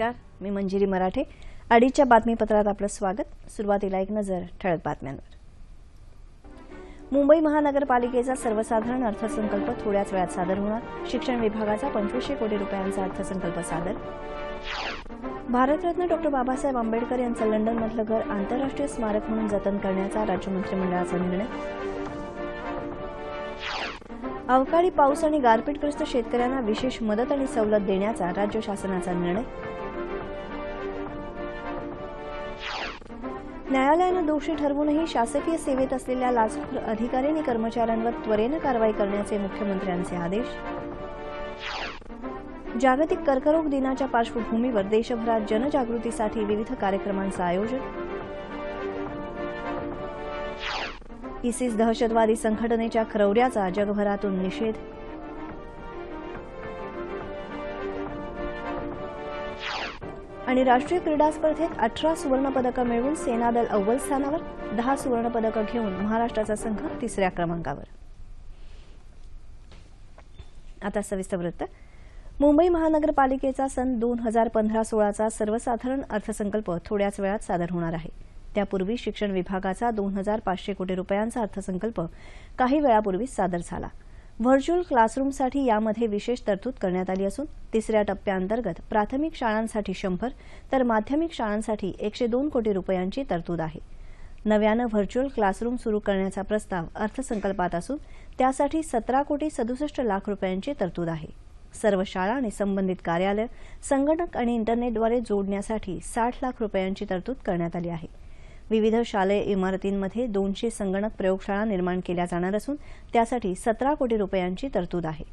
नमस्कार मी मंजिरी मराठे. अडीच्या बातमीपत्रात आपलं स्वागत. सुरुवातीला एक नजर ठळक बातम्यांवर. मुंबई महानगरपालिकेचा सर्वसाधारण अर्थसंकल्प थोड्याच वेळात सादर होणार. शिक्षण विभागाचा पंचवीसशे कोटी रुपयांचा अर्थसंकल्प सादर. भारतरत्न डॉक्टर बाबासाहेब आंबेडकर यांचं लंडनमधलं घर आंतरराष्ट्रीय स्मारक म्हणून जतन करण्याचा राज्य मंत्रिमंडळाचा निर्णय. अवकाळी पाऊस आणि गारपीटग्रस्त शेतकऱ्यांना विशेष मदत आणि सवलत देण्याचा राज्य शासनाचा निर्णय. न्यायालयानं दोषी ठरवूनही शासकीय सेवेत असलेल्या लाचखोर अधिकारी आणि कर्मचाऱ्यांवर त्वरेनं कारवाई करण्याचे मुख्यमंत्र्यांचे आदेश. जागतिक कर्करोग दिनाच्या पार्श्वभूमीवर देशभरात जनजागृतीसाठी विविध कार्यक्रमांचं आयोजन. इसिस दहशतवादी संघटनेच्या खरवड्याचा जगभरातून निषेध. आणि राष्ट्रीय क्रीडा स्पर्धेत अठरा सुवर्णपदकं मिळवून सेनादल अव्वल स्थानावर दहा सुवर्णपदकं घेऊन महाराष्ट्राचा संघ तिसऱ्या क्रमांकावर. आता सविस्तर वृत्त. मुंबई महानगरपालिकेचा सन दोन हजार पंधरा सोळाचा सर्वसाधारण अर्थसंकल्प थोड्याच वेळात सादर होणार आहे. त्यापूर्वी शिक्षण विभागाचा दोन हजार पाचशे कोटी रुपयांचा अर्थसंकल्प काही वेळापूर्वीच सादर झाला. व्हर्च्युअल क्लासरूमसाठी यामध्ये विशेष तरतूद करण्यात आली असून तिसऱ्या टप्प्याअंतर्गत प्राथमिक शाळांसाठी शंभर तर माध्यमिक शाळांसाठी एकशे दोन कोटी रुपयांची तरतूद आहे. नव्यानं व्हर्च्युअल क्लासरूम सुरू करण्याचा प्रस्ताव अर्थसंकल्पात असून त्यासाठी सतरा कोटी सदुसष्ट लाख रुपयांची तरतूद आहे. सर्व शाळा आणि संबंधित कार्यालय संगणक आणि इंटरनेटद्वारे जोडण्यासाठी साठ लाख रुपयांची तरतूद करण्यात आली आहे. विविध शालेय इमारतींमध्ये दोनशे संगणक प्रयोगशाळा निर्माण केल्या जाणार असून त्यासाठी सतरा कोटी रुपयांची तरतूद आहे.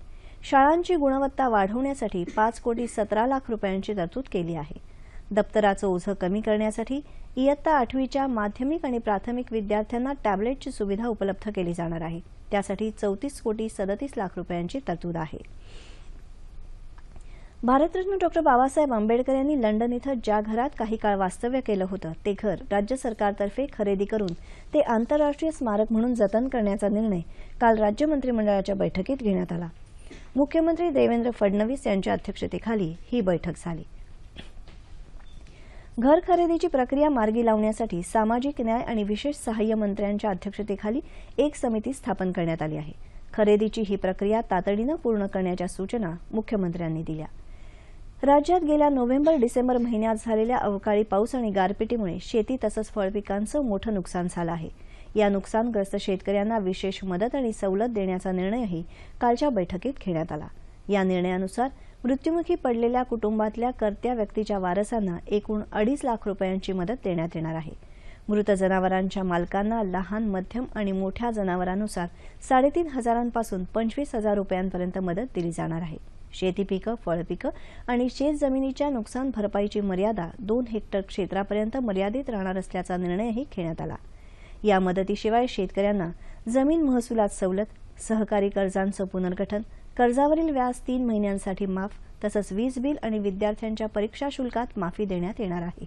शाळांची गुणवत्ता वाढवण्यासाठी पाच कोटी सतरा लाख रुपयांची तरतूद केली आहे. दप्तराचं ओझं कमी करण्यासाठी इयत्ता आठवीच्या माध्यमिक आणि प्राथमिक विद्यार्थ्यांना टॅबलेटची सुविधा उपलब्ध केली जाणार आहे. त्यासाठी चौतीस कोटी सदतीस लाख रुपयांची तरतूद आहे. भारतरत्न डॉक्टर बाबासाहेब आंबेडकर यांनी लंडन इथं ज्या घरात काही काळ वास्तव्य केलं होतं ते घर राज्य सरकारतर्फे खरेदी करून ते आंतरराष्ट्रीय स्मारक म्हणून जतन करण्याचा निर्णय काल राज्य मंत्रिमंडळाच्या बैठकीत घेण्यात आला. मुख्यमंत्री देवेंद्र फडणवीस यांच्या अध्यक्षतेखाली ही बैठक झाली. घर खरेदीची प्रक्रिया मार्गी लावण्यासाठी सामाजिक न्याय आणि विशेष सहाय्य मंत्र्यांच्या अध्यक्षतेखाली एक समिती स्थापन करण्यात आली आहे. खरेदीची ही प्रक्रिया तातडीनं पूर्ण करण्याच्या सूचना मुख्यमंत्र्यांनी दिल्या. राज्यात गेल्या नोव्हेंबर डिसेंबर महिन्यात झालेल्या अवकाळी पाऊस आणि गारपिटीमुळे शेती तसंच फळपिकांचं मोठं नुकसान झालं आहे. या नुकसानग्रस्त शेतकऱ्यांना विशेष मदत आणि सवलत देण्याचा निर्णयही कालच्या बैठकीत घेण्यात आला. या निर्णयानुसार मृत्युमुखी पडलेल्या कुटुंबातल्या कर्त्या व्यक्तीच्या वारसांना एकूण अडीच लाख रुपयांची मदत देण्यात येणार आहे. मृत जनावरांच्या मालकांना लहान मध्यम आणि मोठ्या जनावरांनुसार साडेतीन हजारांपासून पंचवीस हजार रुपयांपर्यंत मदत दिली जाणार आहे. शेती पिकं फळपिकं आणि शेत जमिनीच्या नुकसान भरपाईची मर्यादा दोन हेक्टर क्षेत्रापर्यंत मर्यादित राहणार असल्याचा निर्णयही घेण्यात आला. या मदतीशिवाय शेतकऱ्यांना जमीन महसुलात सवलत सहकारी कर्जांचं पुनर्गठन कर्जावरील व्याज तीन महिन्यांसाठी माफ तसंच वीज बिल आणि विद्यार्थ्यांच्या परीक्षा शुल्कात माफी देण्यात येणार आहे.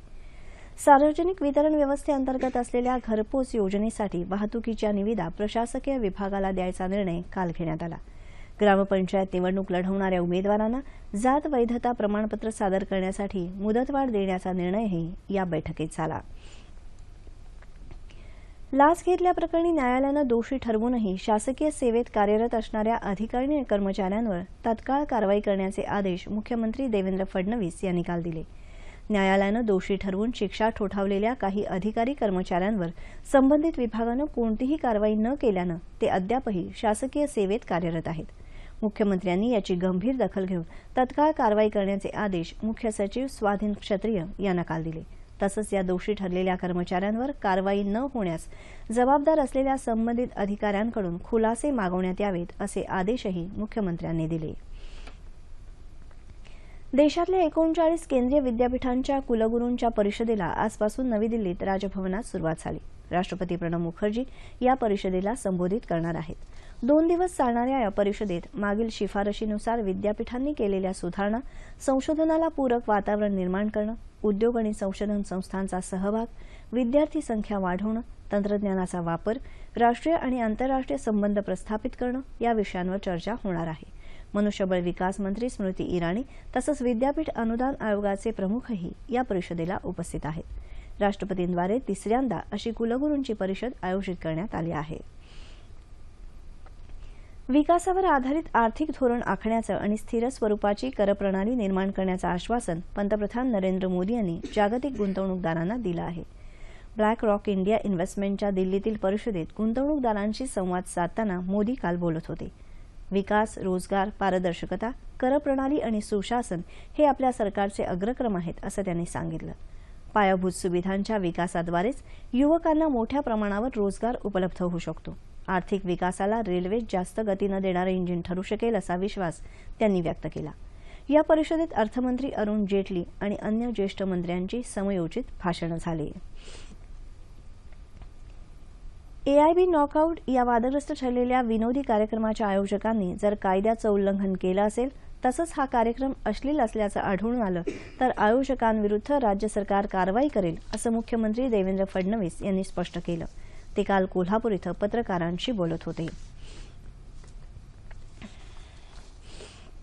सार्वजनिक वितरण व्यवस्थेअंतर्गत असलेल्या घरपोच योजनेसाठी वाहतुकीच्या निविदा प्रशासकीय विभागाला द्यायचा निर्णय काल घेण्यात आला. ग्रामपंचायत निवडणूक लढवणाऱ्या उमेदवारांना जात वैधता प्रमाणपत्र सादर करण्यासाठी मुदतवाढ देण्याचा निर्णयही या बैठकीत झाला. लाच घेतल्याप्रकरणी न्यायालयानं दोषी ठरवूनही शासकीय सेवेत कार्यरत असणाऱ्या अधिकारी आणि कर्मचाऱ्यांवर तत्काळ कारवाई करण्याचे आदेश मुख्यमंत्री देवेंद्र फडणवीस यांनी काल दिले. न्यायालयानं दोषी ठरवून शिक्षा ठोठावलेल्या काही अधिकारी कर्मचाऱ्यांवर संबंधित विभागानं कोणतीही कारवाई न केल्यानं ते अद्यापही शासकीय सेवेत कार्यरत आहेत. मुख्यमंत्र्यांनी याची गंभीर दखल घेऊन तत्काळ कारवाई करण्याचे आदेश मुख्य सचिव स्वाधीन क्षत्रिय यांना काल दिले. तसंच या दोषी ठरलेल्या कर्मचाऱ्यांवर कारवाई न होण्यास जबाबदार असलेल्या संबंधित अधिकाऱ्यांकडून खुलासे मागवण्यात यावेत असे आदेशही मुख्यमंत्र्यांनी दिले. देशातल्या एकोणचाळीस केंद्रीय विद्यापीठांच्या कुलगुरूंच्या परिषदेला आजपासून नवी दिल्लीत राजभवनात सुरुवात झाली. राष्ट्रपती प्रणव मुखर्जी या परिषदेला संबोधित करणार आहेत. दोन दिवस चालणाऱ्या या परिषदेत मागील शिफारशीनुसार विद्यापीठांनी केलेल्या सुधारणा संशोधनाला पूरक वातावरण निर्माण करणं उद्योग आणि संशोधन संस्थांचा सहभाग विद्यार्थी संख्या वाढवणं तंत्रज्ञानाचा वापर राष्ट्रीय आणि आंतरराष्ट्रीय संबंध प्रस्थापित करणं या विषयांवर चर्चा होणार आहे. मनुष्यबळ विकास मंत्री स्मृती इराणी तसंच विद्यापीठ अनुदान आयोगाचे प्रमुखही या परिषदेला उपस्थित आहेत. राष्ट्रपतींद्वारे तिसऱ्यांदा अशी कुलगुरूंची परिषद आयोजित करण्यात आली आहे. विकासावर आधारित आर्थिक धोरण आखण्याचं आणि स्थिर स्वरूपाची करप्रणाली निर्माण करण्याचं आश्वासन पंतप्रधान नरेंद्र मोदी यांनी जागतिक गुंतवणूकदारांना दिलं आहे. ब्लॅक रॉक इंडिया इन्व्हेस्टमेंटच्या दिल्लीतील परिषदेत गुंतवणूकदारांशी संवाद साधताना मोदी काल बोलत होते. विकास रोजगार पारदर्शकता करप्रणाली आणि सुशासन हे आपल्या सरकारचे अग्रक्रम आहेत असं त्यांनी सांगितलं. पायाभूत सुविधांच्या विकासाद्वारेच युवकांना मोठ्या प्रमाणावर रोजगार उपलब्ध होऊ शकतो. आर्थिक विकासाला रेल्वे जास्त गतीनं देणारं इंजिन ठरू शकेल असा विश्वास त्यांनी व्यक्त केला. या परिषदेत अर्थमंत्री अरुण जेटली आणि अन्य ज्येष्ठ मंत्र्यांची समयोचित भाषणं झाली. एआयबी नॉकआउट या वादग्रस्त ठरलेल्या विनोदी कार्यक्रमाच्या आयोजकांनी जर कायद्याचं उल्लंघन केलं असेल तसंच हा कार्यक्रम अश्लील असल्याचं आढळून आलं तर आयोजकांविरुद्ध राज्य सरकार कारवाई करेल असं मुख्यमंत्री देवेंद्र फडणवीस यांनी स्पष्ट केलं. ते काल कोल्हापूर इथं पत्रकारांशी बोलत होते.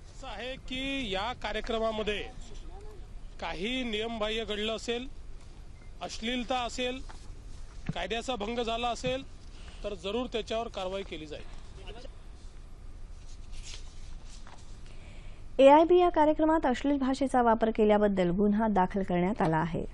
असं आहे की या कार्यक्रमामध्ये काही नियमबाह्य घडलं असेल अश्लीलता असेल कायद्याचा भंग झाला असेल तर जरूर त्याच्यावर कारवाई केली जाईल. एआयबी या कार्यक्रमात अश्लील भाषेचा वापर केल्याबद्दल गुन्हा दाखल करण्यात आला आहे.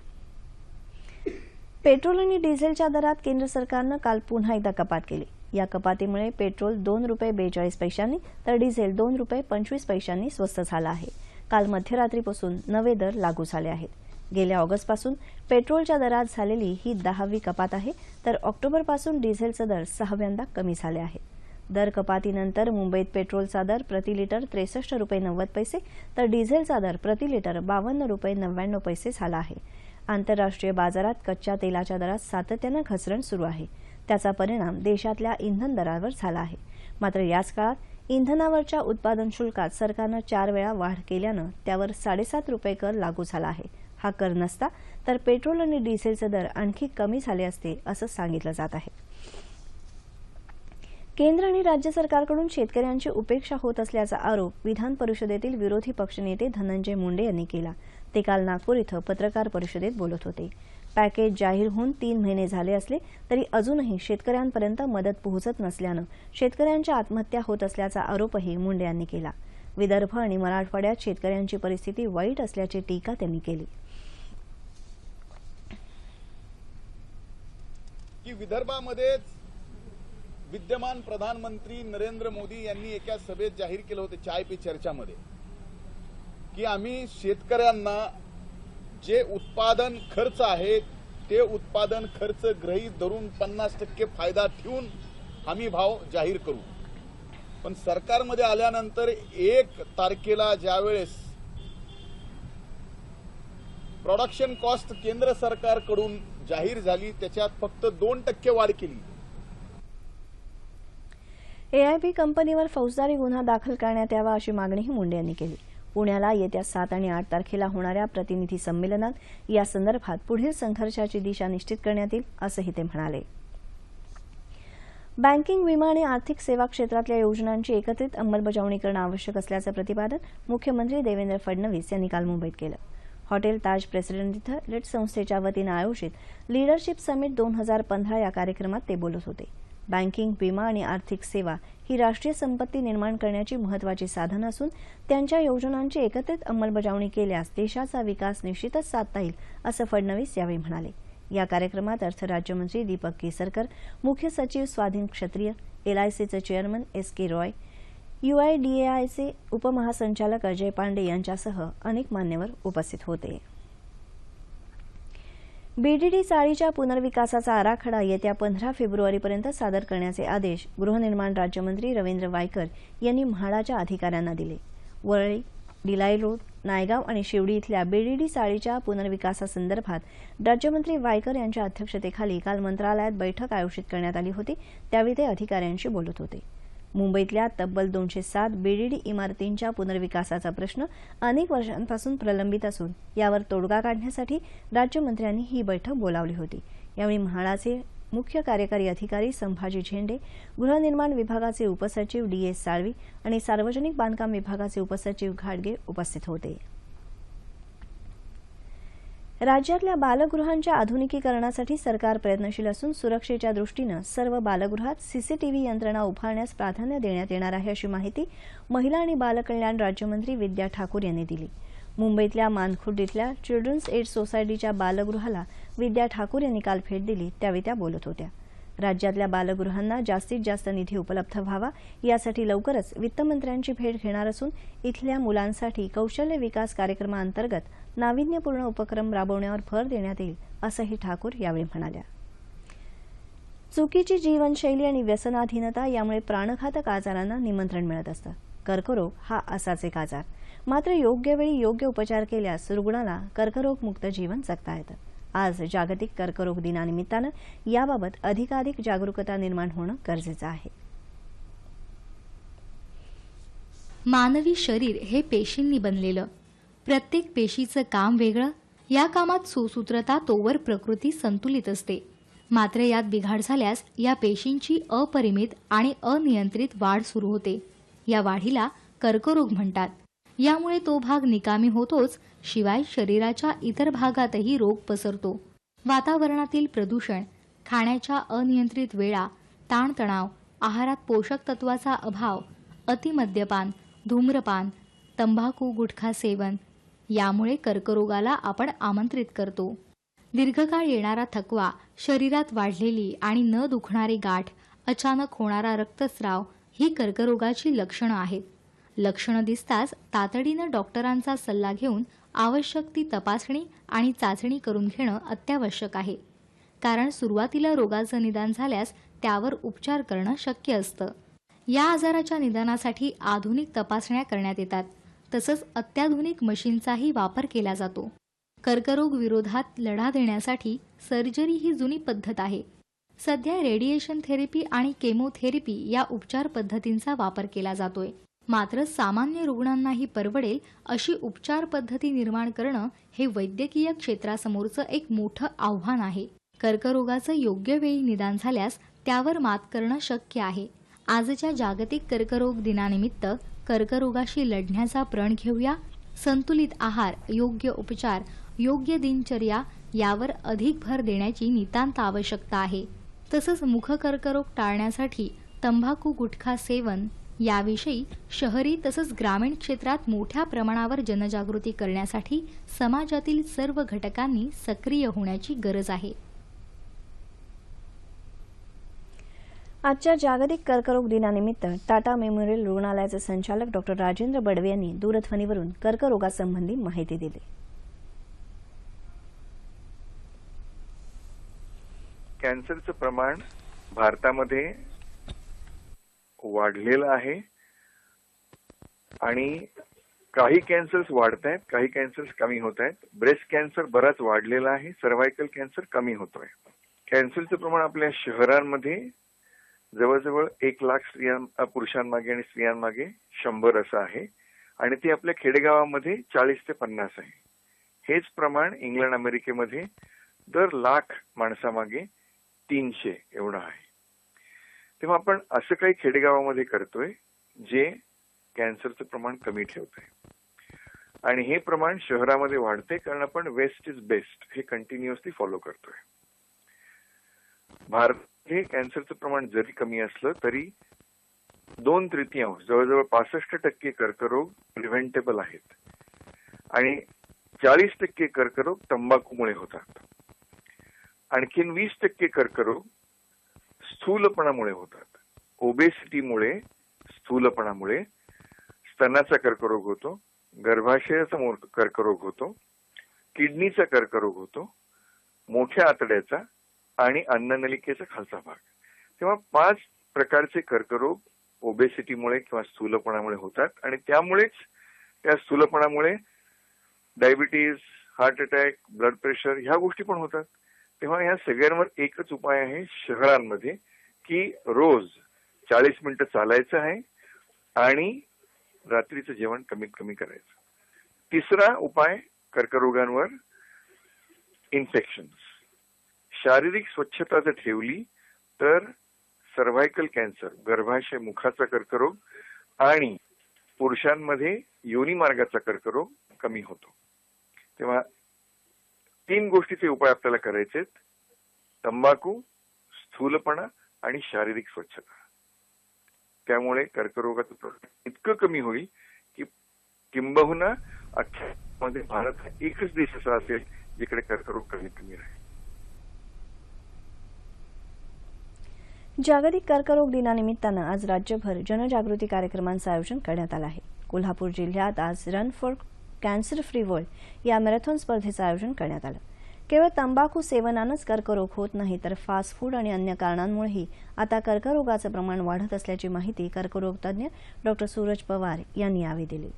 पेट्रोल आणि डिझेलच्या दरात केंद्र सरकारनं काल पुन्हा एकदा कपात केली. या कपातीमुळे पेट्रोल दोन रुपये बेचाळीस पैशांनी तर डिझेल दोन रुपये पंचवीस पैशांनी स्वस्त झाला आहे. काल मध्यरात्रीपासून नवे दर लागू झाले आहेत. गेल्या ऑगस्टपासून पेट्रोलच्या दरात झालेली ही दहावी कपात आहे तर ऑक्टोबरपासून डिझेलचे दर सहाव्यांदा कमी झाले आहेत दर कपातीनंतर मुंबईत पेट्रोलचा दर प्रति लिटर त्रेसष्ट रुपये नव्वद पैसे तर डिझेलचा दर प्रति लिटर बावन्न रुपये नव्याण्णव पैसे झाला आहे. आंतरराष्ट्रीय बाजारात कच्च्या तेलाच्या दरात सातत्यानं घसरण सुरू आहे. त्याचा परिणाम देशातल्या इंधन दरावर झाला आहे. मात्र याच काळात इंधनावरच्या उत्पादन शुल्कात सरकारनं चार वेळा वाढ केल्यानं त्यावर साडेसात रुपये कर लागू झाला आहे. हा कर नसता तर पेट्रोल आणि डिझेलचे दर आणखी कमी झाले असते असं सांगितलं जात आहे. केंद्र आणि राज्य सरकारकडून शेतकऱ्यांची उपेक्षा होत असल्याचा आरोप विधान परिषदेतील विरोधी पक्षनेते धनंजय मुंडे यांनी केला. ते काल नागपूर इथं पत्रकार परिषदेत बोलत होते. पॅकेज जाहीर होऊन तीन महिने झाले असले तरी अजूनही शेतकऱ्यांपर्यंत मदत पोहोचत नसल्यानं शेतकऱ्यांच्या आत्महत्या होत असल्याचा आरोपही मुंडे यांनी केला. विदर्भ आणि मराठवाड्यात शेतकऱ्यांची परिस्थिती वाईट असल्याची टीका त्यांनी केली. की विदर्भामध्येच विद्यमान प्रधानमंत्री नरेंद्र मोदी यांनी एका सभेत जाहीर केलं होतं चाय पे चर्चामध्ये की आम्ही शेतकऱ्यांना जे उत्पादन खर्च आहे ते उत्पादन खर्च गृहीत धरून पन्नास टक्के फायदा ठेवून हमी भाव जाहीर करू. पण सरकारमध्ये आल्यानंतर एक तारखेला ज्यावेळेस प्रोडक्शन कॉस्ट केंद्र सरकारकडून जाहीर झाली त्याच्यात फक्त दोन टक्के वाढ केली. एआयबी कंपनीवर फौजदारी गुन्हा दाखल करण्यात यावा अशी मागणीही मुंडे यांनी केली. पुण्याला येत्या सात आणि आठ तारखेला होणाऱ्या प्रतिनिधी संमेलनात या संदर्भात पुढील संघर्षाची दिशा निश्चित करण्यात येईल असंही ते म्हणाले. बँकिंग विमा आणि आर्थिक सेवा क्षेत्रातल्या योजनांची एकत्रित अंमलबजावणी करणं आवश्यक असल्याचं प्रतिपादन मुख्यमंत्री देवेंद्र फडणवीस यांनी काल मुंबईत केलं. हॉटेल ताज प्रेसिडेंट इथं लिट संस्थेच्या वतीनं आयोजित लीडरशिप समिट दोन हजार पंधरा या कार्यक्रमात ते बोलत होते. बँकिंग विमा आणि आर्थिक सेवा ही राष्ट्रीय संपत्ती निर्माण करण्याची महत्वाची साधन असून त्यांच्या योजनांची एकत्रित अंमलबजावणी केल्यास देशाचा विकास निश्चितच साधता येईल असं फडणवीस यावेळी म्हणाले. या कार्यक्रमात अर्थ राज्यमंत्री दीपक केसरकर मुख्य सचिव स्वाधीन क्षत्रिय एलआयसीचे चेअरमन एस के रॉय युआयडीएआयचे उपमहासंचालक अजय पांडे यांच्यासह अनेक मान्यवर उपस्थित होते. बीडीडी चाळीच्या पुनर्विकासाचा आराखडा येत्या पंधरा फेब्रुवारीपर्यंत सादर करण्याचे आदेश गृहनिर्माण राज्यमंत्री रवींद्र वायकर यांनी म्हाडाच्या अधिकाऱ्यांना दिले. वरळी डिलाई रोड नायगाव आणि शिवडी इथल्या बीडीडी चाळीच्या पुनर्विकासासंदर्भात राज्यमंत्री वायकर यांच्या अध्यक्षतेखाली काल मंत्रालयात बैठक आयोजित करण्यात आली होती. त्यावेळी ते अधिकाऱ्यांशी बोलत होते. मुंबईतल्या तब्बल दोनशे सात बीडीडी इमारतींच्या पुनर्विकासाचा प्रश्न अनेक वर्षांपासून प्रलंबित असून यावर तोडगा काढण्यासाठी राज्यमंत्र्यांनी ही बैठक बोलावली होती. यावेळी म्हाडाचे मुख्य कार्यकारी अधिकारी संभाजी झेंडे गृहनिर्माण विभागाचे उपसचिव डी एस साळवी आणि सार्वजनिक बांधकाम विभागाचे उपसचिव घाडगे उपस्थित होते. राज्यातल्या बालगृहांच्या आधुनिकीकरणासाठी सरकार प्रयत्नशील असून सुरक्षेच्या दृष्टीनं सर्व बालगृहात सीसीटीव्ही यंत्रणा उभारण्यास प्राधान्य देण्यात येणार आहे अशी माहिती महिला आणि बालकल्याण राज्यमंत्री विद्या ठाकूर यांनी दिली. मुंबईतल्या मानखुर्द इथल्या चिल्ड्रन्स एड सोसायटीच्या बालगृहाला विद्या ठाकूर यांनी काल भेट दिली त्यावेळी त्या बोलत होत्या. राज्यातल्या बालगृहांना जास्तीत जास्त निधी उपलब्ध व्हावा यासाठी लवकरच वित्तमंत्र्यांची भेट घेणार असून इथल्या मुलांसाठी कौशल्य विकास कार्यक्रमाअंतर्गत नाविन्यपूर्ण उपक्रम राबवण्यावर भर देण्यात येईल असंही ठाकूर यावेळी म्हणाल्या. चुकीची जीवनशैली आणि व्यसनाधीनता यामुळे प्राणघातक आजारांना निमंत्रण मिळत असतं. कर्करोग हा असाच एक आजार. मात्र योग्य वेळी योग्य उपचार केल्यास रुग्णाला कर्करोगमुक्त जीवन जगता येतं. आज जागतिक कर्करोग दिनानिमित्तानं याबाबत अधिकाधिक जागरूकता निर्माण होणं गरजेचं आहे. मानवी शरीर हे पेशींनी बनलेलं प्रत्येक पेशीचं काम वेगळं या कामात सुसूत्रता तोवर प्रकृती संतुलित असते. मात्र यात बिघाड झाल्यास या पेशींची अपरिमित आणि अनियंत्रित वाढ सुरू होते. या वाढीला कर्करोग म्हणतात. यामुळे तो भाग निकामी होतोच शिवाय शरीराच्या इतर भागातही रोग पसरतो. वातावरणातील प्रदूषण खाण्याच्या अनियंत्रित वेळा ताणतणाव आहारात पोषक तत्वाचा अभाव अतिमद्यपान धूम्रपान तंबाखू गुटखा सेवन यामुळे कर्करोगाला आपण आमंत्रित करतो. दीर्घकाळ येणारा थकवा शरीरात वाढलेली आणि न दुखणारी गाठ अचानक होणारा रक्तस्राव ही कर्करोगाची लक्षणं आहेत. लक्षणं दिसताच तातडीनं डॉक्टरांचा सल्ला घेऊन आवश्यक ती तपासणी आणि चाचणी करून घेणं अत्यावश्यक आहे. कारण सुरुवातीला रोगाचं निदान झाल्यास त्यावर उपचार करणं शक्य असतं. या आजाराच्या निदानासाठी आधुनिक तपासण्या करण्यात येतात. तसंच अत्याधुनिक मशीनचाही वापर केला जातो. कर्करोग विरोधात लढा देण्यासाठी सर्जरी ही जुनी पद्धत आहे. सध्या रेडिएशन थेरपी आणि केमोथेरपी या उपचार पद्धतींचा वापर केला जातोय. मात्र सामान्य रुग्णांनाही परवडेल अशी उपचार पद्धती निर्माण करणं हे वैद्यकीय क्षेत्रासमोरचं एक मोठं आव्हान आहे. कर्करोगाचं योग्य वेळी निदान झाल्यास त्यावर मात करणं शक्य आहे. आजच्या जागतिक कर्करोग दिनानिमित्त कर्करोगाशी लढण्याचा प्रण घेऊया. संतुलित आहार योग्य उपचार योग्य दिनचर्या यावर अधिक भर देण्याची नितांत आवश्यकता आहे. तसंच मुखकर्करोग टाळण्यासाठी तंबाखू गुटखा सेवन याविषयी शहरी तसंच ग्रामीण क्षेत्रात मोठ्या प्रमाणावर जनजागृती करण्यासाठी समाजातील सर्व घटकांनी सक्रिय होण्याची गरज आहे. आजच्या जागतिक कर्करोग दिनानिमित्त टाटा मेमोरियल रुग्णालयाचे संचालक डॉक्टर राजेंद्र बडवे यांनी दूरध्वनीवरून कर्करोगासंबंधी माहिती दिली. कॅन्सरचं प्रमाण भारतामध्ये वाढलेलं आहे आणि काही कॅन्सर्स वाढत आहेत काही कॅन्सर्स कमी होत आहेत ब्रेस्ट कॅन्सर बराच वाढलेला आहे सर्वायकल कॅन्सर कमी होतोय. कॅन्सरचं प्रमाण आपल्या शहरांमध्ये जवळजवळ एक लाख स्त्रियां पुरुषांमागे आणि स्त्रियांमागे शंभर असं आहे. आणि ते आपल्या खेडेगावामध्ये चाळीस ते पन्नास आहे. हेच प्रमाण इंग्लंड अमेरिकेमध्ये दर लाख माणसामागे तीनशे एवढं आहे. तेव्हा आपण असं काही खेडेगावामध्ये करतोय जे कॅन्सरचं प्रमाण कमी ठेवतंय. आणि हे प्रमाण शहरामध्ये वाढते कारण आपण वेस्ट इज बेस्ट हे कंटिन्युअसली फॉलो करतोय. भारत हे कॅन्सरचं प्रमाण जरी कमी असलं तरी दोन तृतीयांश जवळजवळ पासष्ट टक्के कर्करोग प्रिव्हेंटेबल आहेत. आणि चाळीस टक्के कर्करोग तंबाखूमुळे होतात. आणखीन वीस टक्के कर्करोग स्थूलपणामुळे होतात. ओबेसिटीमुळे स्थूलपणामुळे स्तनाचा कर्करोग होतो गर्भाशयाचा कर्करोग होतो किडनीचा कर्करोग होतो मोठ्या आतड्याचा आणि अन्ननलिकेचा खालचा भाग. तेव्हा पाच प्रकारचे कर्करोग ओबेसिटीमुळे किंवा स्थूलपणामुळे होतात आणि त्यामुळेच त्या स्थूलपणामुळे diabetes heart attack blood pressure ह्या गोष्टी पण होतात. तेव्हा ह्या सगळ्यांवर एकच उपाय आहे शहरांमध्ये की रोज चाळीस मिनिटं चालायचं आहे आणि रात्रीचं जेवण कमीत कमी करायचं. तिसरा उपाय कर्करोगांवर इन्फेक्शन्स शारीरिक स्वच्छता जर ठेवली तर सर्व्हायकल कॅन्सर गर्भाशय मुखाचा कर्करोग आणि पुरुषांमध्ये योनी मार्गाचा कर्करोग कमी होतो. तेव्हा तीन गोष्टीचे उपाय आपल्याला करायचे तंबाखू स्थूलपणा आणि शारीरिक स्वच्छता. त्यामुळे कर्करोगाचं प्रमाण इतकं कमी होईल की किंबहुना अख्ख्या मध्ये भारत हा एकच देश असा असेल जिकडे कर्करोग कमीत कमी राहील. जागतिक कर्करोग दिनानिमित्तानं आज राज्यभर जनजागृती कार्यक्रमांचं आयोजन करण्यात आलं आहे. कोल्हापूर जिल्ह्यात आज run for cancer free world या मॅरेथॉन स्पर्धेचं आयोजन करण्यात आलं. केवळ तंबाखू सेवनानंच कर्करोग होत नाही तर फास्ट फूड आणि अन्य कारणांमुळेही आता कर्करोगाचं प्रमाण वाढत असल्याची माहिती कर्करोग तज्ज्ञ डॉक्टर सूरज पवार यांनी यावेळी दिली.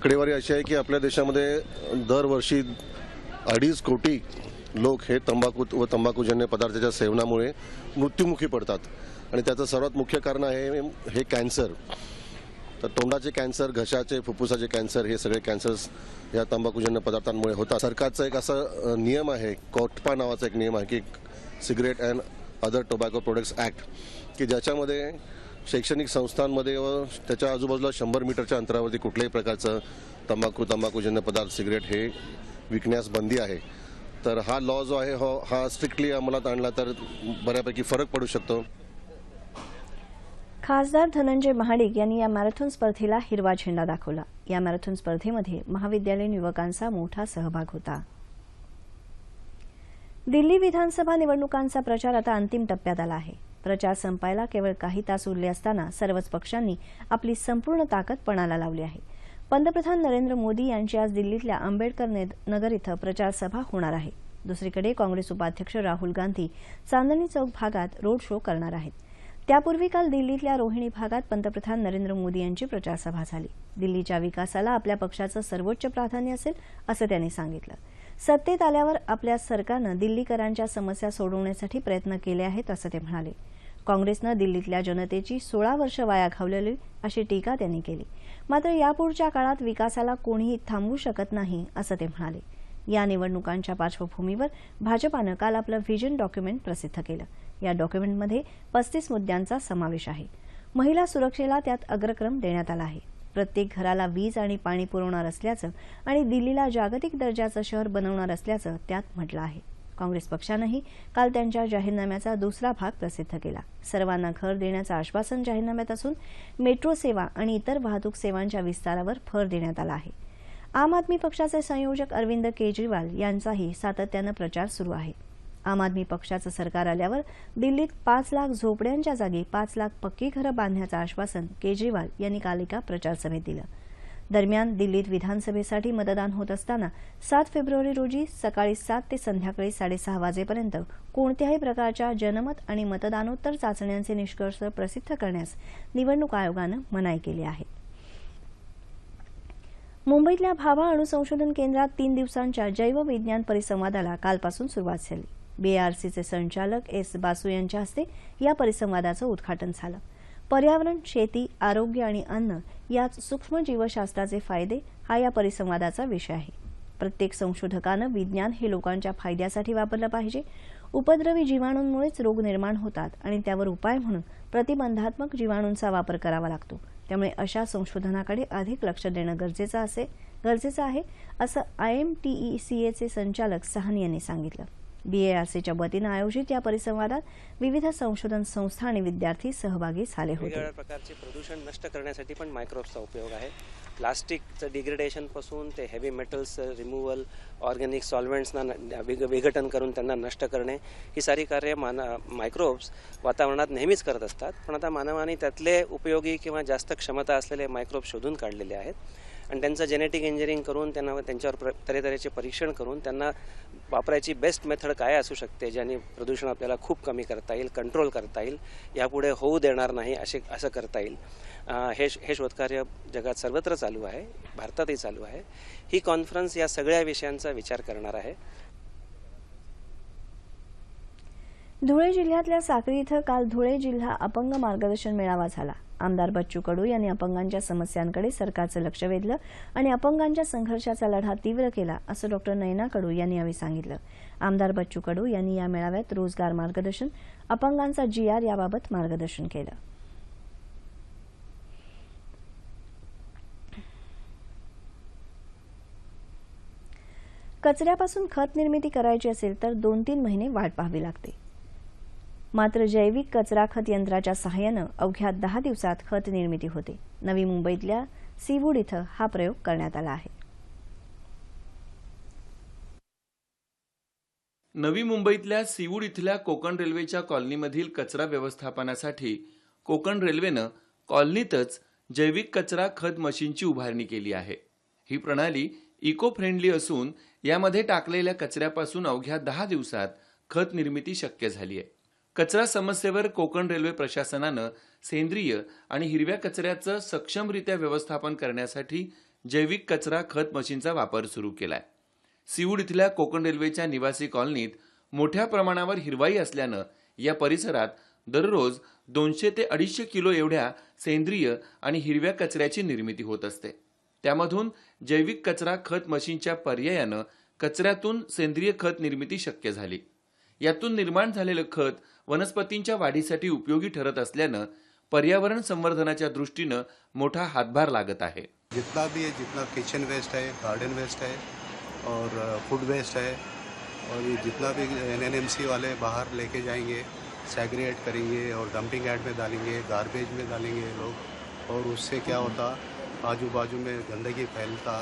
आकडेवारी अशी आहे की आपल्या देशामध्ये दरवर्षी अडीच कोटी लोक हे तंबाखू व तंबाखूजन्य पदार्थाच्या सेवनामुळे मृत्युमुखी पडतात. आणि त्याचं सर्वात मुख्य कारण आहे हे कॅन्सर. तर तोंडाचे कॅन्सर घशाचे फुफ्फुसाचे कॅन्सर हे सगळे कॅन्सर्स या तंबाखूजन्य पदार्थांमुळे होतात. सरकारचा एक असा नियम आहे कोटपा नावाचा एक नियम आहे की cigarette and other tobacco products act की ज्याच्यामध्ये शैक्षणिक संस्थांमध्ये व त्याच्या आजूबाजूला शंभर मीटरच्या अंतरावरती कुठल्याही प्रकारचं तंबाखू तंबाखूजन्य पदार्थ सिगरेट हे विकण्यास बंदी आहे. तर हा लॉ जो आहे हो हा स्ट्रिक्टली अंमलात आणला तर बऱ्यापैकी फरक पडू शकतो. खासदार धनंजय महाडिक यांनी या मॅरेथॉन स्पर्धेला हिरवा झेंडा दाखवला. या मॅरेथॉन स्पर्धेमध्ये महाविद्यालयीन युवकांचा मोठा सहभाग होता. दिल्ली विधानसभा निवडणुकांचा प्रचार आता अंतिम टप्प्यात आला आहे. प्रचार संपायला केवळ काही तास उरले असताना सर्वच पक्षांनी आपली संपूर्ण ताकद पणाला लावली आहे. पंतप्रधान नरेंद्र मोदी यांची आज दिल्लीतल्या आंबेडकर नगर इथं प्रचारसभा होणार आहे. दुसरीकडे काँग्रेस उपाध्यक्ष राहुल गांधी चांदणी चौक भागात रोड शो करणार आहेत. त्यापूर्वी काल दिल्लीतल्या रोहिणी भागात पंतप्रधान नरेंद्र मोदी यांची प्रचारसभा झाली. दिल्लीच्या विकासाला आपल्या पक्षाचं सर्वोच्च प्राधान्य असेल असं त्यांनी सांगितलं. सत्तेत आल्यावर आपल्या सरकारनं दिल्लीकरांच्या समस्या सोडवण्यासाठी प्रयत्न केले आहेत असं ते म्हणाले. काँग्रेसनं दिल्लीतल्या जनतेची सोळा वर्ष वाया घावलेली अशी टीका त्यांनी केली. मात्र यापुढच्या काळात विकासाला कोणीही थांबवू शकत नाही असं ते म्हणाले. या निवडणुकांच्या पार्श्वभूमीवर भाजपानं काल आपलं व्हिजन डॉक्युमेंट प्रसिद्ध केलं. या डॉक्युमेंटमध्ये पस्तीस मुद्द्यांचा समावेश आहे. महिला सुरक्षेला त्यात अग्रक्रम देण्यात आला आहे. प्रत्येक घराला वीज आणि पाणी पुरवणार असल्याचं आणि दिल्लीला जागतिक दर्जाचं शहर बनवणार असल्याचं त्यात म्हटलं आहे. काँग्रेस पक्षानंही काल त्यांच्या जाहीरनाम्याचा दुसरा भाग प्रसिद्ध केला. सर्वांना घर देण्याचं आश्वासन जाहीरनाम्यात असून मेट्रो सेवा आणि इतर वाहतूक सेवांच्या विस्तारावर भर देण्यात आला आहे. आम आदमी पक्षाचे संयोजक अरविंद केजरीवाल यांचाही सातत्यानं प्रचार सुरू आहे. आम आदमी पक्षाचं सरकार आल्यावर दिल्लीत पाच लाख झोपड्यांच्या जागी पाच लाख पक्की घरं बांधण्याचं आश्वासन केजरीवाल यांनी काल एका प्रचारसभेत दिलं. दरम्यान दिल्लीत विधानसभेसाठी मतदान होत असताना सात फेब्रुवारी रोजी सकाळी सात ते संध्याकाळी साडेसहा वाजेपर्यंत कोणत्याही प्रकारच्या जनमत आणि मतदानोत्तर चाचण्यांचे निष्कर्ष प्रसिद्ध करण्यास निवडणूक आयोगानं मनाई केली आहे. मुंबईतल्या भाभा अणुसंशोधन केंद्रात तीन दिवसांच्या जैवविज्ञान परिसंवादाला कालपासून सुरुवात झाली. बीआरसीचे संचालक एस बासू यांच्या हस्ते या परिसंवादाचं उद्घाटन झालं. पर्यावरण शेती आरोग्य आणि अन्न यात सूक्ष्म जीवशास्त्राचे फायदे हा या परिसंवादाचा विषय आहे. प्रत्येक संशोधकानं विज्ञान हे लोकांच्या फायद्यासाठी वापरलं पाहिजे. उपद्रवी जीवाणूंमुळेच रोग निर्माण होतात आणि त्यावर उपाय म्हणून प्रतिबंधात्मक जीवाणूंचा वापर करावा लागतो. त्यामुळे अशा संशोधनाकडे अधिक लक्ष देणं गरजेचं असे गरजेचं आहे असं I M T E C एचे संचालक सहानी यांनी सांगितलं. बीएआरसीच्या वतीनं आयोजित या परिसंवादात विविध संशोधन संस्था आणि विद्यार्थी सहभागी झाले होते. वेगवेगळ्या प्रकारचे प्रदूषण नष्ट करण्यासाठी पण मायक्रोब्सचा उपयोग आहे. प्लास्टिकचं डिग्रेडेशनपासून ते हेवी मेटल्स रिमूव्हल ऑर्गॅनिक सॉल्वेंट्सना विघ विघटन करून त्यांना नष्ट करणे ही सारी कार्य मान मायक्रोब्स वातावरणात नेहमीच करत असतात. पण आता मानवाने त्यातले उपयोगी किंवा जास्त क्षमता असलेले मायक्रोब्स शोधून काढलेले आहेत. आणि त्यांचं जेनेटिक इंजिनिअरिंग करून त्यांना त्यांच्यावर प्र तऱ्हेतऱ्हेचे परीक्षण करून त्यांना वापरायची बेस्ट मेथड काय असू शकते ज्याने प्रदूषण आपल्याला खूप कमी करता येईल कंट्रोल करता येईल यापुढे होऊ देणार नाही असे असं करता येईल. हे हे शोधकार्य जगात सर्वत्र चालू आहे भारतातही चालू आहे. ही कॉन्फरन्स या सगळ्या विषयांचा विचार करणार आहे. धुळे जिल्ह्यातल्या साक्री इथं काल धुळे जिल्हा अपंग मार्गदर्शन मेळावा झाला. आमदार बच्चू कडू यांनी अपंगांच्या समस्यांकडे सरकारचं लक्ष वेधलं आणि अपंगांच्या संघर्षाचा लढा तीव्र केला असं डॉक्टर नयना कडू यांनी यावेळी सांगितलं. आमदार बच्चू कडू यांनी या मेळाव्यात रोजगार मार्गदर्शन अपंगांचा जीआर याबाबत मार्गदर्शन केलं. कचऱ्यापासून खत निर्मिती करायची असेल तर दोन तीन महिने वाट पाहावी लागते. मात्र जैविक कचरा खत यंत्राच्या सहाय्यानं अवघ्या दहा दिवसात खत निर्मिती होते. नवी मुंबईतल्या सीवूड इथं हा प्रयोग करण्यात आला आहे. नवी मुंबईतल्या सीवूड इथल्या कोकण रेल्वेच्या कॉलनीमधील कचरा व्यवस्थापनासाठी कोकण रेल्वेनं कॉलनीतच जैविक कचरा खत मशीनची उभारणी केली आहे. ही प्रणाली इको फ्रेंडली असून यामध्ये टाकलेल्या कचऱ्यापासून अवघ्या दहा दिवसात खत निर्मिती शक्य झाली आहे. कचरा समस्येवर कोकण रेल्वे प्रशासनानं सेंद्रिय आणि हिरव्या कचऱ्याचं सक्षमरित्या व्यवस्थापन करण्यासाठी जैविक कचरा खत मशीनचा वापर सुरू केलाय. सीवूड इथल्या कोकण रेल्वेच्या निवासी कॉलनीत मोठ्या प्रमाणावर हिरवाई असल्यानं या परिसरात दररोज दोनशे ते अडीचशे किलो एवढ्या सेंद्रिय आणि हिरव्या कचऱ्याची निर्मिती होत असते. त्यामधून जैविक कचरा खत मशीनच्या पर्यायानं कचऱ्यातून सेंद्रिय खत निर्मिती शक्य झाली. यातून निर्माण झालेलं खत वनस्पतींच्या वाढीसाठी उपयोगी ठरत असल्यानं पर्यावरण संवर्धनाच्या दृष्टीनं मोठा हातभार लागत आहे. जितना भी है, जितना किचन वेस्ट है गार्डन वेस्ट है, और फ़ूड वेस्ट है, और ये जितना भी एनएनएमसी वाले बाहर लेके जाएँगे सेग्रीगेट करेंगे, और डंपिंग यार्ड में डालेंगे गार्बेज में डालेंगे लोग, और उससे क्या होता आजू बाजू में गंदगी फैलता,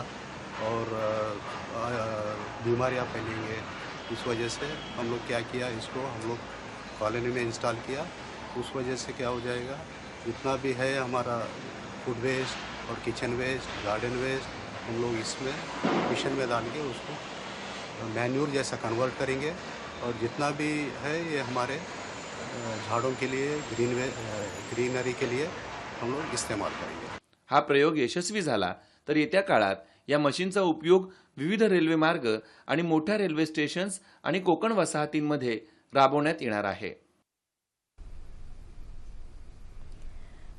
और बीमारियाँ फैलेंगे। इस वजह से हम लोग क्या किया, इसको हम लोग कॉलोनी में इंस्टॉल किया, उस वजह से क्या हो जाएगा? जितना भी है हमारा फ़ूड वेस्ट और किचन वेस्ट गार्डन वेस्ट हम लोग इसमें मिशन में डाल के उसको मैन्यूर जैसा कन्वर्ट करेंगे। और जितना भी है ये हमारे झाड़ों के लिए ग्रीन ग्रीनरी के लिए हम लोग इस्तेमाल करेंगे। हा प्रयोग यशस्वी झाला, तर येत्या काळात या मशीनचा उपयोग विविध रेल्वे मार्ग आणि मोठ्या रेल्वे स्टेशन्स आणि कोकण वसाहतींमध्ये राबवण्यात येणार आहे.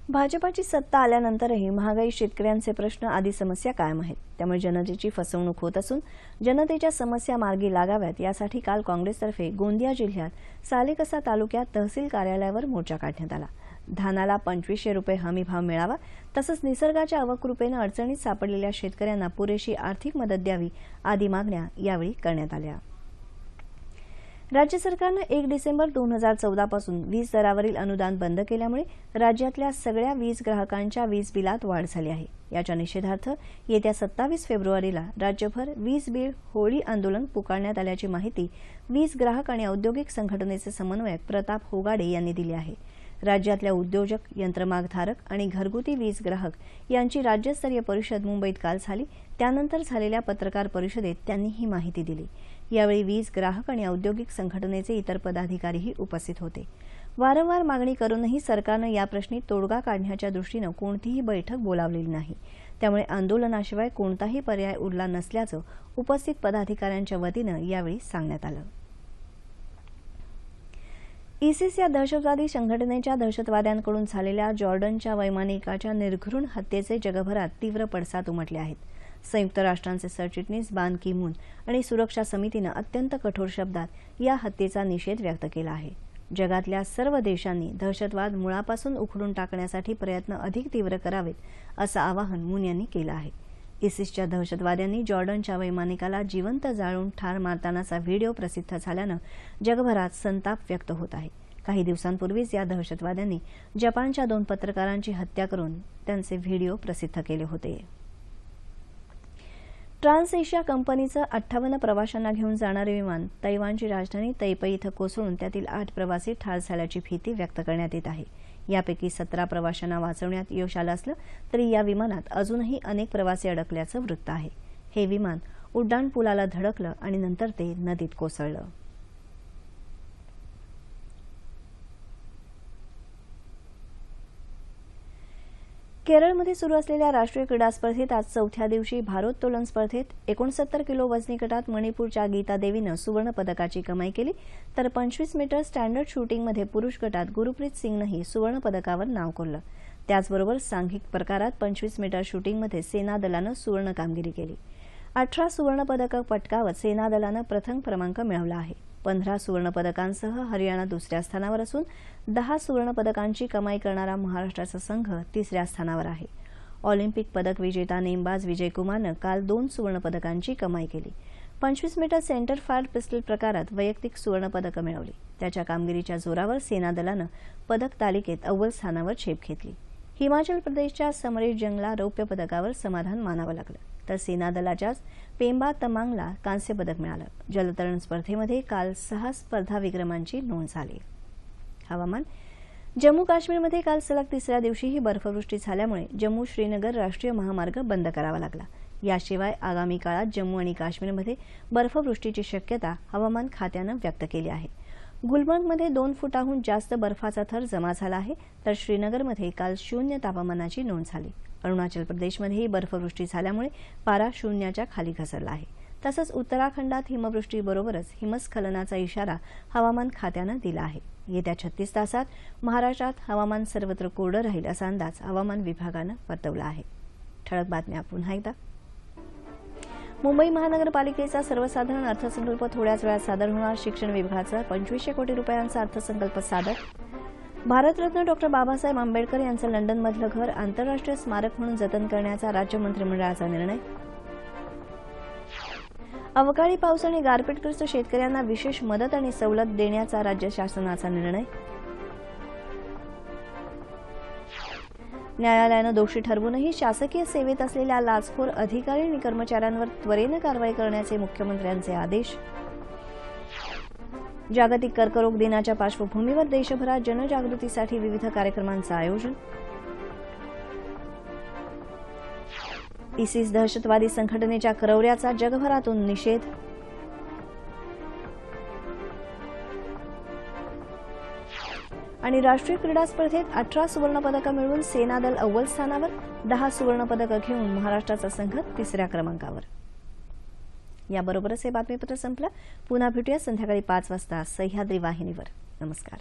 भाजपाची सत्ता आल्यानंतरही महागाई शेतकऱ्यांचे प्रश्न आदी समस्या कायम आहेत. त्यामुळे जनतेची फसवणूक होत असून जनतेच्या समस्या मार्गी लागाव्यात यासाठी काल काँग्रेसतर्फे गोंदिया जिल्ह्यात सालेकसा तालुक्यात तहसील कार्यालयावर मोर्चा काढण्यात आला. धानाला पंचवीसशे रुपये हमी भाव मिळावा तसंच निसर्गाच्या अवकृपेनं अडचणीत सापडलेल्या शेतकऱ्यांना पुरेशी आर्थिक मदत द्यावी आदी मागण्या यावेळी करण्यात आल्या. राज्य सरकारनं एक डिसेंबर दोन हजार चौदापासून वीज दरावरील अनुदान बंद केल्यामुळे राज्यातल्या सगळ्या वीज ग्राहकांच्या वीज बिलात वाढ झाली आहे. याच्या निषेधार्थ येत्या सत्तावीस फेब्रुवारीला राज्यभर वीज बिल होळी आंदोलन पुकारण्यात आल्याची माहिती वीज ग्राहक आणि औद्योगिक संघटनेचे समन्वयक प्रताप होगाडे यांनी दिली आहे. राज्यातल्या उद्योजक यंत्रमागधारक आणि घरगुती वीज ग्राहक यांची राज्यस्तरीय परिषद मुंबईत काल झाली. त्यानंतर झालेल्या पत्रकार परिषदेत त्यांनी ही माहिती दिली. यावेळी वीज ग्राहक आणि औद्योगिक संघटनेचे इतर पदाधिकारीही उपस्थित होते. वारंवार मागणी करूनही सरकारनं या प्रश्नी तोडगा काढण्याच्या दृष्टीनं कोणतीही बैठक बोलावलेली नाही. त्यामुळे आंदोलनाशिवाय कोणताही पर्याय उरला नसल्याचं उपस्थित पदाधिकाऱ्यांच्या वतीनं यावेळी सांगण्यात आलं. इसिस या दहशतवादी संघटनेच्या दहशतवाद्यांकडून झालेल्या जॉर्डनच्या वैमानिकाच्या निर्घृण हत्येचे जगभरात तीव्र पडसाद उमटले आहेत. संयुक्त राष्ट्रांचे सरचिटणीस बान की मून आणि सुरक्षा समितीनं अत्यंत कठोर शब्दात या हत्येचा निषेध व्यक्त केला आहे. जगातल्या सर्व देशांनी दहशतवाद मुळापासून उखडून टाकण्यासाठी प्रयत्न अधिक तीव्र करावेत असं आवाहन मून यांनी केलं आहे. इसिसच्या दहशतवाद्यांनी जॉर्डनच्या वैमानिकाला जिवंत जाळून ठार मारतानाचा व्हिडिओ प्रसिद्ध झाल्यानं जगभरात संताप व्यक्त होत आहे. काही दिवसांपूर्वीच या दहशतवाद्यांनी जपानच्या दोन पत्रकारांची हत्या करून त्यांचे व्हिडिओ प्रसिद्ध केले होते. ट्रान्स एशिया कंपनीचं अठ्ठावन्न प्रवाशांना घेऊन जाणारे विमान तैवानची राजधानी तैपई इथं कोसळून त्यातील आठ प्रवासी ठार झाल्याची भीती व्यक्त करण्यात येत आहे. यापैकी सतरा प्रवाशांना वाचवण्यात यश आलं असलं तरी या विमानात अजूनही अनेक प्रवासी अडकल्याचं वृत्त आहे. हे विमान उड्डाणपुलाला धडकलं आणि नंतर ते नदीत कोसळलं. केरळमध्ये सुरू असलेल्या राष्ट्रीय क्रीडा स्पर्धेत आज चौथ्या दिवशी भारोत्तोलन स्पर्धेत एकोणसत्तर किलो वजनी गटात मणिपूरच्या गीता देवीनं सुवर्णपदकाची कमाई केली. तर पंचवीस मीटर स्टँडर्ड शूटिंगमध्ये पुरुष गटात गुरुप्रीत सिंगनंही सुवर्णपदकावर नाव कोरलं. त्याचबरोबर सांघिक प्रकारात पंचवीस मीटर शूटिंगमध्ये सेना दलानं सुवर्ण कामगिरी केली. अठरा सुवर्णपदकं पटकावत सेना दलानं प्रथम क्रमांक मिळवला आहे. पंधरा सुवर्णपदकांसह हरियाणा दुसऱ्या स्थानावर असून दहा सुवर्णपदकांची कमाई करणारा महाराष्ट्राचा संघ तिसऱ्या स्थानावर आहे. ऑलिम्पिक पदक विजेता नेमबाज विजय कुमारनं काल दोन सुवर्णपदकांची कमाई केली. पंचवीस मीटर सेंटर फायर पिस्टल प्रकारात वैयक्तिक सुवर्णपदकं मिळवली. त्याच्या कामगिरीच्या जोरावर सेनादलानं पदक तालिकेत अव्वल स्थानावर झेप घेतली. हिमाचल प्रदेशच्या समरेश जंगला रौप्य पदकावर समाधान मानावं लागलं. तर सेना दलाच्याच पेंबा तमांगला कांस्य पदक मिळालं. जलतरण स्पर्धेमध्ये काल सहा स्पर्धा विक्रमांची नोंद झाली. हवामान. जम्मू काश्मीरमध्ये काल सलग तिसऱ्या दिवशीही बर्फवृष्टी झाल्यामुळे जम्मू श्रीनगर राष्ट्रीय महामार्ग बंद करावा लागला. याशिवाय आगामी काळात जम्मू आणि काश्मीरमध्ये बर्फवृष्टीची शक्यता हवामान खात्यानं व्यक्त केली आहे. गुलमर्गमध्ये दोन फुटाहून जास्त बर्फाचा थर जमा झाला आहे. तर श्रीनगरमध्ये काल शून्य तापमानाची नोंद झाली. अरुणाचल प्रदेशमध्येही बर्फवृष्टी झाल्यामुळे पारा शून्याच्या खाली घसरला आहे. तसंच उत्तराखंडात हिमवृष्टीबरोबरच हिमस्खलनाचा इशारा हवामान खात्यानं दिला आहे. येत्या छत्तीस तासात महाराष्ट्रात हवामान सर्वत्र कोरडं राहील असा अंदाज हवामान विभागानं वर्तवला आहे. ठळक बातम्या पुन्हा एकदा. मुंबई महानगरपालिकेचा सर्वसाधारण अर्थसंकल्प थोड्याच वेळात सादर होणार. शिक्षण विभागाचा पंचवीसशे कोटी रुपयांचा अर्थसंकल्प सादर. भारतरत्न डॉक्टर बाबासाहेब आंबेडकर यांचं लंडनमधलं घर आंतरराष्ट्रीय स्मारक म्हणून जतन करण्याचा राज्य मंत्रिमंडळाचा निर्णय. अवकाळी पाऊस आणि गारपीटग्रस्त शेतकऱ्यांना विशेष मदत आणि सवलत देण्याचा राज्य शासनाचा निर्णय. न्यायालयानं दोषी ठरवूनही शासकीय सेवेत असलेल्या लाचखोर अधिकारी आणि कर्मचाऱ्यांवर त्वरेनं कारवाई करण्याचे मुख्यमंत्र्यांचे आदेश. जागतिक कर्करोग दिनाच्या पार्श्वभूमीवर देशभरात जनजागृतीसाठी विविध कार्यक्रमांचं आयोजन. इसिस दहशतवादी संघटनेच्या करवऱ्याचा जगभरातून निषेध. आणि राष्ट्रीय क्रीडा स्पर्धेत अठरा सुवर्णपदकं मिळवून सेना दल अव्वल स्थानावर दहा सुवर्णपदकं घेऊन महाराष्ट्राचा संघ तिसऱ्या क्रमांकावर. याबरोबरच हे बातमीपत्र संपलं. पुन्हा भेटूया संध्याकाळी पाच वाजता सह्याद्री वाहिनीवर. नमस्कार.